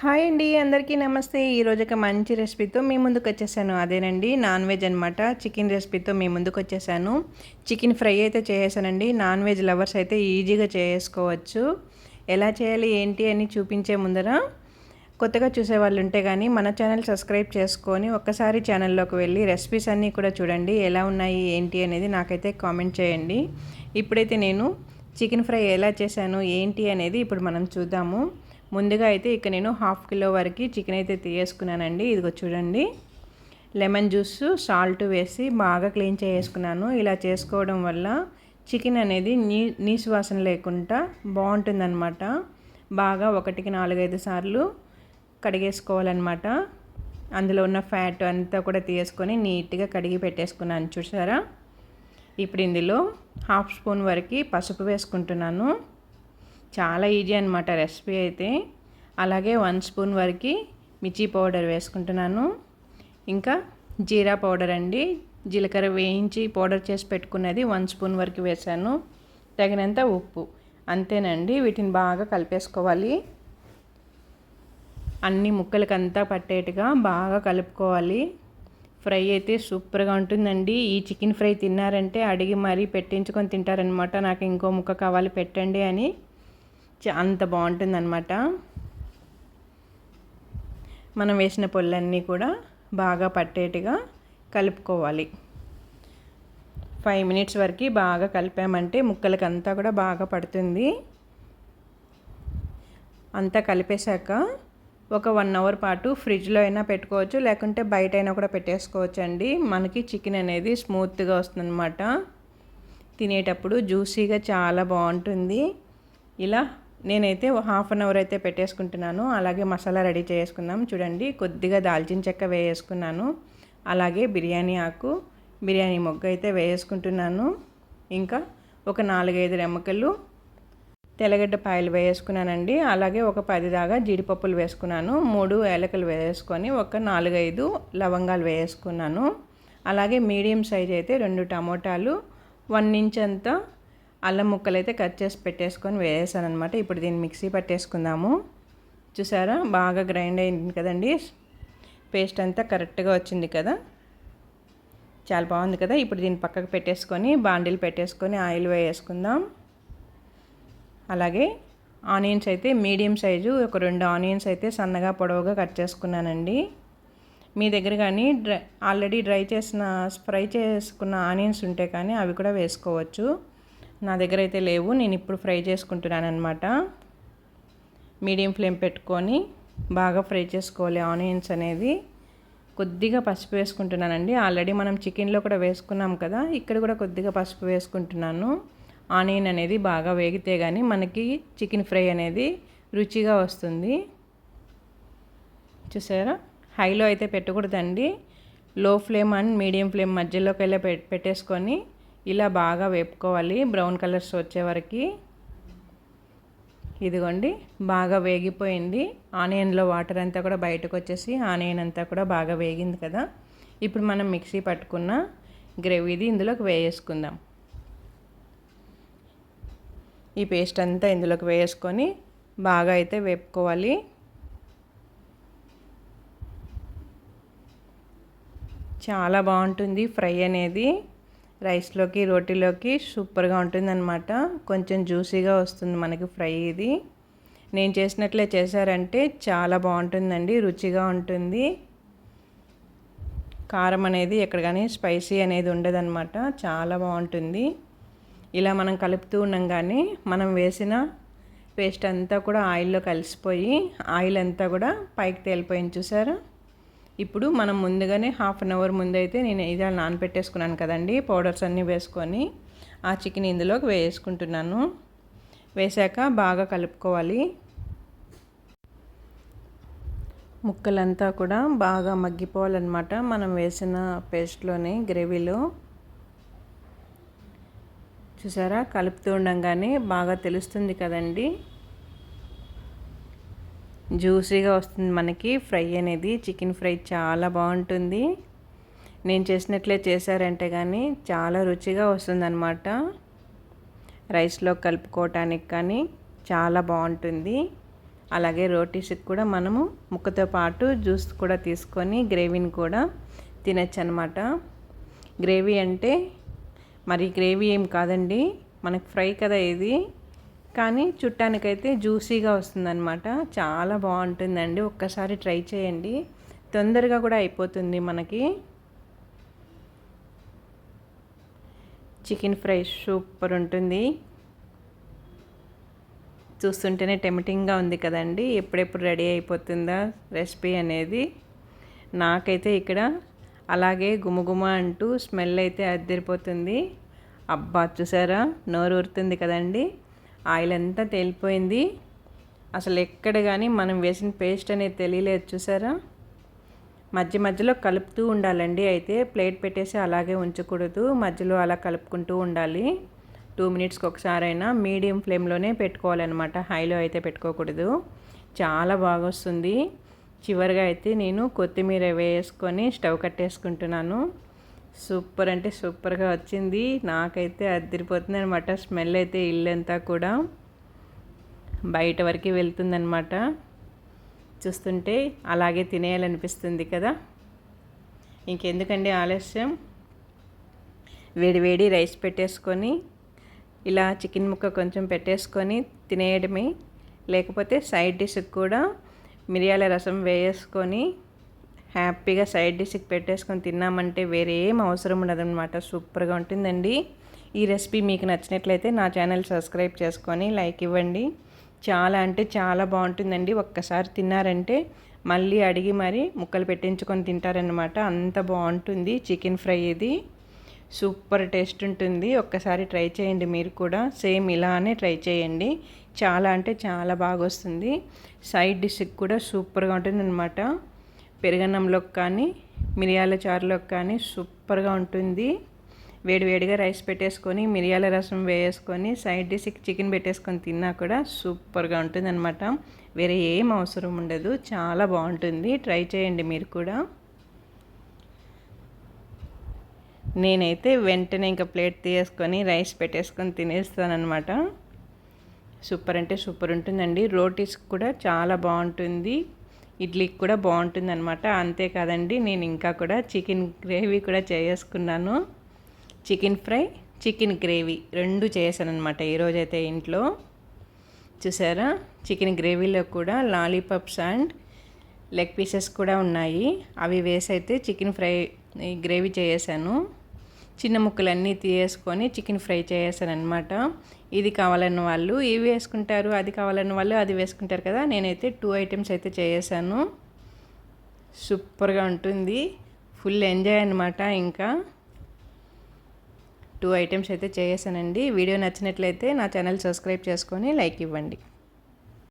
Hi అండి అందరికీ నమస్తే. ఈరోజు ఒక మంచి రెసిపీతో మీ ముందుకు వచ్చేసాను. అదేనండి నాన్ వెజ్ అనమాట చికెన్ రెసిపీతో మీ ముందుకు వచ్చేసాను. చికెన్ ఫ్రై అయితే చేసేసానండి. నాన్ వెజ్ లవర్స్ అయితే ఈజీగా చేసుకోవచ్చు. ఎలా చేయాలి ఏంటి అని చూపించే ముందర కొత్తగా చూసే వాళ్ళు ఉంటే కానీ మన ఛానల్ సబ్స్క్రైబ్ చేసుకొని ఒక్కసారి ఛానల్లోకి వెళ్ళి రెసిపీస్ అన్నీ కూడా చూడండి. ఎలా ఉన్నాయి ఏంటి అనేది నాకైతే కామెంట్ చేయండి. ఇప్పుడైతే నేను చికెన్ ఫ్రై ఎలా చేశాను ఏంటి అనేది ఇప్పుడు మనం చూద్దాము. ముందుగా అయితే ఇక నేను హాఫ్ కిలో వరకు చికెన్ అయితే తీయేసుకున్నానండి. ఇదిగో చూడండి. లెమన్ జ్యూస్ సాల్ట్ వేసి బాగా క్లీన్ చేసుకున్నాను ఇలా చేసుకోవడం వల్ల చికెన్ అనేది నీ నీసు వాసన లేకుండా బాగుంటుందన్నమాట. బాగా ఒకటికి నాలుగైదు సార్లు కడిగేసుకోవాలన్నమాట. అందులో ఉన్న ఫ్యాట్ అంతా కూడా తీసుకొని నీట్గా కడిగి పెట్టేసుకున్నాను. చూసారా? ఇప్పుడు ఇందులో హాఫ్ స్పూన్ వరకు పసుపు వేసుకుంటున్నాను. చాలా ఈజీ అనమాట రెసిపీ అయితే. అలాగే వన్ స్పూన్ వరకు మిర్చి పౌడర్ వేసుకుంటున్నాను. ఇంకా జీరా పౌడర్ అండి. జీలకర్ర వేయించి పౌడర్ చేసి పెట్టుకున్నది వన్ స్పూన్ వరకు వేసాను తగినంత ఉప్పు. అంతేనండి వీటిని బాగా కలిపేసుకోవాలి. అన్ని ముక్కలకంతా పట్టేట్టుగా బాగా కలుపుకోవాలి. ఫ్రై అయితే సూపర్గా ఉంటుందండి. ఈ చికెన్ ఫ్రై తిన్నారంటే అడిగి మరీ పెట్టించుకొని తింటారనమాట నాకు ఇంకో ముక్క కావాలి పెట్టండి అని. అంత బాగుంటుందన్నమాట. మనం వేసిన పొల్లన్నీ కూడా బాగా పట్టేట్టుగా కలుపుకోవాలి. ఫైవ్ మినిట్స్ వరకు బాగా కలిపామంటే ముక్కలకి అంతా కూడా బాగా పడుతుంది. అంతా కలిపేశాక ఒక వన్ అవర్ పాటు ఫ్రిడ్జ్లో అయినా పెట్టుకోవచ్చు లేకుంటే బయట అయినా కూడా పెట్టేసుకోవచ్చు అండి మనకి చికెన్ అనేది స్మూత్గా వస్తుందన్నమాట. తినేటప్పుడు జ్యూసీగా చాలా బాగుంటుంది. ఇలా నేనైతే హాఫ్ అన్ అవర్ అయితే పెట్టేసుకుంటున్నాను. అలాగే మసాలా రెడీ చేసుకుందాం. చూడండి కొద్దిగా దాల్చిన చెక్క వేసుకున్నాను అలాగే బిర్యానీ ఆకు బిర్యానీ మొగ్గ అయితే వేసుకుంటున్నాను ఇంకా ఒక నాలుగైదు రెమ్మకలు తెల్లగడ్డ పాయలు వేసుకున్నానండి అలాగే ఒక పది దాకా జీడిపప్పులు వేసుకున్నాను. మూడు ఏలకలు వేసుకొని ఒక నాలుగైదు లవంగాలు వేసుకున్నాను అలాగే మీడియం సైజ్ అయితే రెండు టమోటాలు వన్ ఇంచ్ అంతా అల్లం ముక్కలు అయితే కట్ చేసి పెట్టేసుకొని వేసాను అనమాట ఇప్పుడు దీన్ని మిక్సీ పట్టేసుకుందాము. చూసారా? బాగా గ్రైండ్ అయింది కదండి. పేస్ట్ అంతా కరెక్ట్గా వచ్చింది కదా. చాలా బాగుంది కదా. ఇప్పుడు దీన్ని పక్కకు పెట్టేసుకొని బాండీలు పెట్టేసుకొని ఆయిల్ వేసుకుందాం అలాగే ఆనియన్స్ అయితే మీడియం సైజు ఒక రెండు ఆనియన్స్ అయితే సన్నగా పొడవుగా కట్ చేసుకున్నానండి. మీ దగ్గర కానీ డ్రై ఆల్రెడీ డ్రై చేసిన ఫ్రై చేసుకున్న ఆనియన్స్ ఉంటే కానీ అవి కూడా వేసుకోవచ్చు. నా దగ్గర అయితే లేవు నేను ఇప్పుడు ఫ్రై చేసుకుంటున్నాను అనమాట మీడియం ఫ్లేమ్ పెట్టుకొని బాగా ఫ్రై చేసుకోవాలి ఆనియన్స్ అనేది. కొద్దిగా పసుపు వేసుకుంటున్నానండి. ఆల్రెడీ మనం చికెన్లో కూడా వేసుకున్నాం కదా ఇక్కడ కూడా కొద్దిగా పసుపు వేసుకుంటున్నాను. ఆనియన్ అనేది బాగా వేగితే కానీ మనకి చికెన్ ఫ్రై అనేది రుచిగా వస్తుంది. చూసారా? హైలో అయితే పెట్టకూడదండి. లో ఫ్లేమ్ అండ్ మీడియం ఫ్లేమ్ మధ్యలోకి వెళ్ళి పెట్టేసుకొని ఇలా బాగా వేపుకోవాలి. బ్రౌన్ కలర్స్ వచ్చే వరకు ఇదిగోండి బాగా వేగిపోయింది. ఆనియన్లో వాటర్ అంతా కూడా బయటకు వచ్చేసి ఆనియన్ అంతా కూడా బాగా వేగింది కదా. ఇప్పుడు మనం మిక్సీ పట్టుకున్న గ్రేవీది ఇందులోకి వేసుకుందాం ఈ పేస్ట్ అంతా ఇందులోకి వేసుకొని బాగా అయితే వేపుకోవాలి. చాలా బాగుంటుంది ఫ్రై అనేది. రైస్లోకి రోటీలోకి సూపర్గా ఉంటుందన్నమాట. కొంచెం జ్యూసీగా వస్తుంది మనకి ఫ్రై ఇది. నేను చేసినట్లే చేశారంటే చాలా బాగుంటుందండి రుచిగా ఉంటుంది. కారం అనేది ఎక్కడ కానీ స్పైసీ అనేది ఉండదన్నమాట చాలా బాగుంటుంది. ఇలా మనం కలుపుతూ ఉన్నాం కానీ మనం వేసిన పేస్ట్ అంతా కూడా ఆయిల్లో కలిసిపోయి ఆయిల్ అంతా కూడా పైకి తేలిపోయింది చూసారా? ఇప్పుడు మనం ముందుగానే హాఫ్ అన్ అవర్ ముందైతే నేను ఇది నానపెట్టేసుకున్నాను కదండి పౌడర్స్ అన్నీ వేసుకొని ఆ చికెన్ ఇందులోకి వేసుకుంటున్నాను. వేసాక బాగా కలుపుకోవాలి. ముక్కలంతా కూడా బాగా మగ్గిపోవాలన్నమాట. మనం వేసిన పేస్ట్లోని గ్రేవీలో. చూసారా? కలుపుతూ ఉండగానే బాగా తెలుస్తుంది కదండీ. జ్యూసీగా వస్తుంది మనకి. ఫ్రై అనేది చికెన్ ఫ్రై చాలా బాగుంటుంది. నేను చేసినట్లే చేశారంటే కానీ చాలా రుచిగా వస్తుందన్నమాట. రైస్లో కలుపుకోవటానికి కానీ చాలా బాగుంటుంది. అలాగే రోటీస్కి కూడా మనము ముక్కతో పాటు జ్యూస్ కూడా తీసుకొని గ్రేవీని కూడా తినచ్చు అనమాట గ్రేవీ అంటే మరి గ్రేవీ ఏం కాదండి. మనకు ఫ్రై కదా ఇది. కానీ చుట్టానికైతే జ్యూసీగా వస్తుందన్నమాట. చాలా బాగుంటుందండి. ఒక్కసారి ట్రై చేయండి. తొందరగా కూడా అయిపోతుంది మనకి. చికెన్ ఫ్రై సూపర్ ఉంటుంది. చూస్తుంటేనే టెమిటింగ్గా ఉంది కదండి. ఎప్పుడెప్పుడు రెడీ అయిపోతుందా రెసిపీ అనేది. నాకైతే ఇక్కడ అలాగే గుమగుమ అంటూ స్మెల్ అయితే అద్దరిపోతుంది అబ్బా చూసారా? నోరు ఊరుతుంది కదండి. ఆయిల్ అంతా తేలిపోయింది. అసలు ఎక్కడ కానీ మనం వేసిన పేస్ట్ అనేది తెలియలేదు చూసారా? మధ్య మధ్యలో కలుపుతూ ఉండాలండి. అయితే ప్లేట్ పెట్టేసి అలాగే ఉంచకూడదు. మధ్యలో అలా కలుపుకుంటూ ఉండాలి. టూ మినిట్స్కి ఒకసారైనా మీడియం ఫ్లేమ్లోనే పెట్టుకోవాలన్నమాట. హైలో అయితే పెట్టుకోకూడదు. చాలా బాగా వస్తుంది చివరిగా అయితే నేను కొత్తిమీర వేసుకొని స్టవ్ కట్టేసుకుంటున్నాను. సూపర్ అంటే సూపర్గా వచ్చింది. నాకైతే అదిరిపోతుంది అనమాట స్మెల్ అయితే ఇల్లంతా కూడా బయట వరకు వెళ్తుందనమాట చూస్తుంటే అలాగే తినేయాలనిపిస్తుంది కదా. ఇంకెందుకండి ఆలస్యం? వేడివేడి రైస్ పెట్టేసుకొని ఇలా చికెన్ ముక్క కొంచెం పెట్టేసుకొని తినేయడమే. లేకపోతే సైడ్ డిష్కి కూడా మిరియాల రసం వేసుకొని హ్యాపీగా సైడ్ డిష్కి పెట్టేసుకొని తిన్నామంటే వేరే ఏం అవసరం ఉండదన్నమాట. సూపర్గా ఉంటుందండి. ఈ రెసిపీ మీకు నచ్చినట్లయితే నా ఛానల్ సబ్స్క్రైబ్ చేసుకొని లైక్ ఇవ్వండి. చాలా అంటే చాలా బాగుంటుందండి. ఒక్కసారి తిన్నారంటే మళ్ళీ అడిగి మరి ముక్కలు పెట్టించుకొని తింటారనమాట అంత బాగుంటుంది చికెన్ ఫ్రై ఇది. సూపర్ టేస్ట్ ఉంటుంది. ఒక్కసారి ట్రై చేయండి మీరు కూడా. సేమ్ ఇలానే ట్రై చేయండి. చాలా అంటే చాలా బాగా వస్తుంది సైడ్ డిష్కి కూడా సూపర్గా ఉంటుంది అనమాట పెరుగన్నంలోకి కానీ మిరియాల చారులోకి కానీ సూపర్గా ఉంటుంది. వేడివేడిగా రైస్ పెట్టేసుకొని మిరియాల రసం వేసుకొని సైడ్ డిష్ చికెన్ పెట్టేసుకొని తిన్నా కూడా సూపర్గా ఉంటుంది అనమాట వేరే ఏం అవసరం ఉండదు. చాలా బాగుంటుంది. ట్రై చేయండి మీరు కూడా. నేనైతే వెంటనే ఇంకా ప్లేట్ తీసుకొని రైస్ పెట్టేసుకొని తినేస్తానమాట సూపర్ అంటే సూపర్ ఉంటుందండి. రోటీస్ కూడా చాలా బాగుంటుంది. ఇడ్లీకి కూడా బాగుంటుంది అనమాట అంతేకాదండి నేను ఇంకా కూడా చికెన్ గ్రేవీ కూడా చేసుకున్నాను. చికెన్ ఫ్రై చికెన్ గ్రేవీ రెండు చేశాను అనమాట ఈరోజైతే ఇంట్లో. చూసారా? చికెన్ గ్రేవీలో కూడా లాలీపాప్స్ అండ్ లెగ్ పీసెస్ కూడా ఉన్నాయి. అవి వేసి అయితే చికెన్ ఫ్రై గ్రేవీ చేసాను చిన్న ముక్కలన్నీ తీసేసుకొని చికెన్ ఫ్రై చేసేసాను అనమాట ఇది కావాలన్న వాళ్ళు ఇవి వేసుకుంటారు అది కావాలన్న వాళ్ళు అది వేసుకుంటారు కదా నేనైతే టూ ఐటమ్స్ అయితే చేసాను సూపర్గా ఉంటుంది. ఫుల్ ఎంజాయ్ అనమాట ఇంకా. టూ ఐటమ్స్ అయితే చేసానండి వీడియో నచ్చినట్లయితే నా ఛానల్ సబ్స్క్రైబ్ చేసుకొని లైక్ ఇవ్వండి.